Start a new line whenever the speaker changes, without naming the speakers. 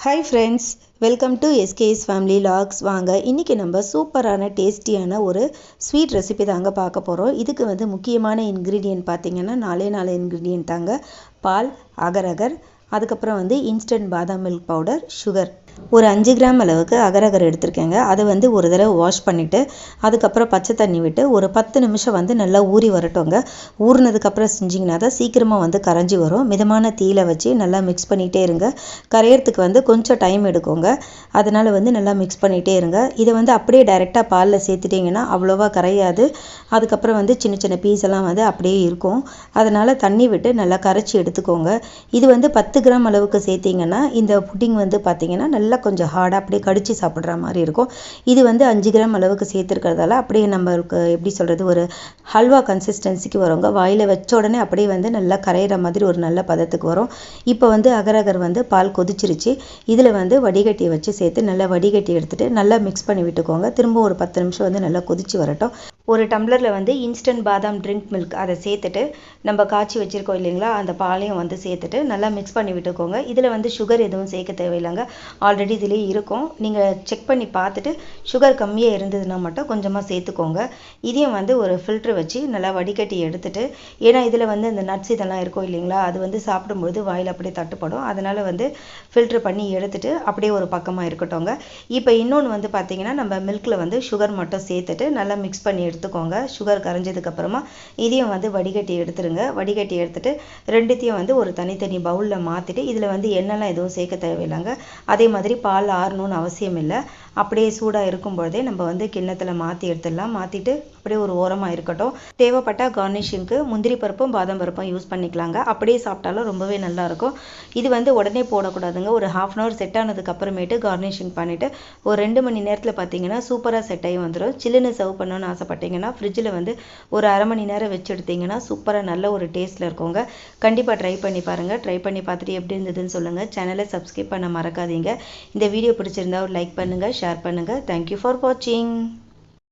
Hi friends welcome to SKS family logs வாங்க இன்றைக்கி நம்ம சூப்பரான டேஸ்டியான ஒரு ஸ்வீட் ரெசிபி தாங்க பார்க்க போகிறோம் இதுக்கு வந்து முக்கியமான இன்க்ரீடியன்ட் பார்த்திங்கன்னா நாலே நாலு இன்க்ரீடியன்ட் தாங்க. பால் அகரகர் அதுக்கப்புறம் வந்து இன்ஸ்டன்ட் பாதாம் மில்க் பவுடர் சுகர் ஒரு அஞ்சு கிராம் அளவுக்கு அகரகர் எடுத்திருக்கேங்க. அதை வந்து ஒரு தடவை வாஷ் பண்ணிவிட்டு அதுக்கப்புறம் பச்சை தண்ணி விட்டு ஒரு பத்து நிமிஷம் வந்து நல்லா ஊறி வரட்டுங்க ஊறினதுக்கப்புறம் செஞ்சிங்கன்னா தான் சீக்கிரமாக வந்து கரைஞ்சி வரும். மிதமான தீயில வச்சு நல்லா மிக்ஸ் பண்ணிகிட்டே இருங்க. கரையிறதுக்கு வந்து கொஞ்சம் டைம் எடுக்குங்க. அதனால் வந்து நல்லா மிக்ஸ் பண்ணிகிட்டே இருங்க. இதை வந்து அப்படியே டைரெக்டாக பாலில் சேர்த்துட்டிங்கன்னா அவ்வளோவா கரையாது. அதுக்கப்புறம் வந்து சின்ன சின்ன பீஸ் எல்லாம் வந்து அப்படியே இருக்கும். அதனால் தண்ணி விட்டு நல்லா கரைச்சி எடுத்துக்கோங்க. இது வந்து பத்து கிராம் அளவுக்கு சேர்த்திங்கன்னா இந்த புட்டிங் வந்து பார்த்திங்கன்னா நல்லா கொஞ்சம் ஹார்டாக அப்படியே கடிச்சு சாப்பிட்ற மாதிரி இருக்கும். இது வந்து அஞ்சு கிராம் அளவுக்கு சேர்த்துருக்கிறதால அப்படியே நம்மளுக்கு எப்படி சொல்கிறது ஒரு ஹல்வா கன்சிஸ்டன்சிக்கு வருங்க. வாயில் வச்ச உடனே அப்படியே வந்து நல்லா கரையிற மாதிரி ஒரு நல்ல பதத்துக்கு வரும். இப்போ வந்து அகரகர் வந்து பால் கொதிச்சிருச்சு. இதில் வந்து வடிகட்டியை வச்சு சேர்த்து நல்லா வடிகட்டி எடுத்துகிட்டு நல்லா மிக்ஸ் பண்ணி விட்டுக்கோங்க. திரும்ப ஒரு பத்து நிமிஷம் வந்து நல்லா கொதிச்சு வரட்டும். ஒரு டம்ளரில் வந்து இன்ஸ்டன்ட் பாதாம் ட்ரிங்க் மில்க் அதை சேர்த்துட்டு நம்ம காய்ச்சி வச்சுருக்கோம் இல்லைங்களா? அந்த பாலையும் வந்து சேர்த்துட்டு நல்லா மிக்ஸ் பண்ணி விட்டுக்கோங்க. இதில் வந்து சுகர் எதுவும் சேர்க்க தேவையில்லைங்க. ஆல்ரெடி இதிலே இருக்கும். நீங்கள் செக் பண்ணி பார்த்துட்டு சுகர் கம்மியாக இருந்ததுன்னா மட்டும் கொஞ்சமாக சேர்த்துக்கோங்க. இதையும் வந்து ஒரு ஃபில்ட்ரு வச்சு நல்லா வடிகட்டி எடுத்துட்டு ஏன்னா இதில் வந்து இந்த நட்ஸ் இதெல்லாம் இருக்கும் இல்லைங்களா? அது வந்து சாப்பிடும்பொழுது வாயில் அப்படியே தட்டுப்படும். அதனால் வந்து ஃபில்ட்ரு பண்ணி எடுத்துட்டு அப்படியே ஒரு பக்கமாக இருக்கட்டும்ங்க. இப்போ இன்னொன்று வந்து பார்த்தீங்கன்னா நம்ம மில்கில் வந்து சுகர் மட்டும் சேர்த்துட்டு நல்லா மிக்ஸ் பண்ணி எடுத்துக்கோங்க. சுகர் கரைஞ்சதுக்கப்புறமா இதையும் வந்து வடிகட்டி எடுத்துருங்க. வடிகட்டி எடுத்துட்டு ரெண்டுத்தையும் வந்து ஒரு தனித்தனி பவுலில் மாற்றிட்டு இதில் வந்து எண்ணெய்லாம் எதுவும் சேர்க்க தேவையில்லைங்க. அதே மாதிரி மாதிரி பால் ஆறணும்னு அவசியம் இல்லை. அப்படியே சூடாக இருக்கும் பொழுதே நம்ம வந்து கிண்ணத்தில் மாற்றி எடுத்துடலாம். மாற்றிட்டு அப்படியே ஒரு ஓரமாக இருக்கட்டும். தேவைப்பட்டால் கார்னிஷிங்க்கு முந்திரி பருப்பும் பாதாம் பருப்பும் யூஸ் பண்ணிக்கலாங்க. அப்படியே சாப்பிட்டாலும் ரொம்பவே நல்லாயிருக்கும் இது வந்து உடனே போடக்கூடாதுங்க. ஒரு ஹாஃப் அன் ஹவர் செட் ஆனதுக்கு அப்புறமேட்டு கார்னிஷிங் பண்ணிவிட்டு ஒரு ரெண்டு மணி நேரத்தில் பார்த்தீங்கன்னா சூப்பராக செட் ஆகி வந்துடும் சில்லுன்னு சர்வ் பண்ணணும்னு ஆசைப்பட்டீங்கன்னா ஃப்ரிட்ஜில் வந்து ஒரு அரை மணி நேரம் வச்சு எடுத்தீங்கன்னா சூப்பராக நல்ல ஒரு டேஸ்ட்டில் இருக்குங்க. கண்டிப்பாக ட்ரை பண்ணி பாருங்கள் ட்ரை பண்ணி பார்த்துட்டு எப்படி இருந்ததுன்னு சொல்லுங்கள் சேனலை சப்ஸ்கிரைப் பண்ண மறக்காதீங்க. இந்த வீடியோ பிடிச்சிருந்தா ஒரு லைக் பண்ணுங்கள் ஷேர் பண்ணுங்கள் தேங்க்யூ ஃபார் வாட்சிங்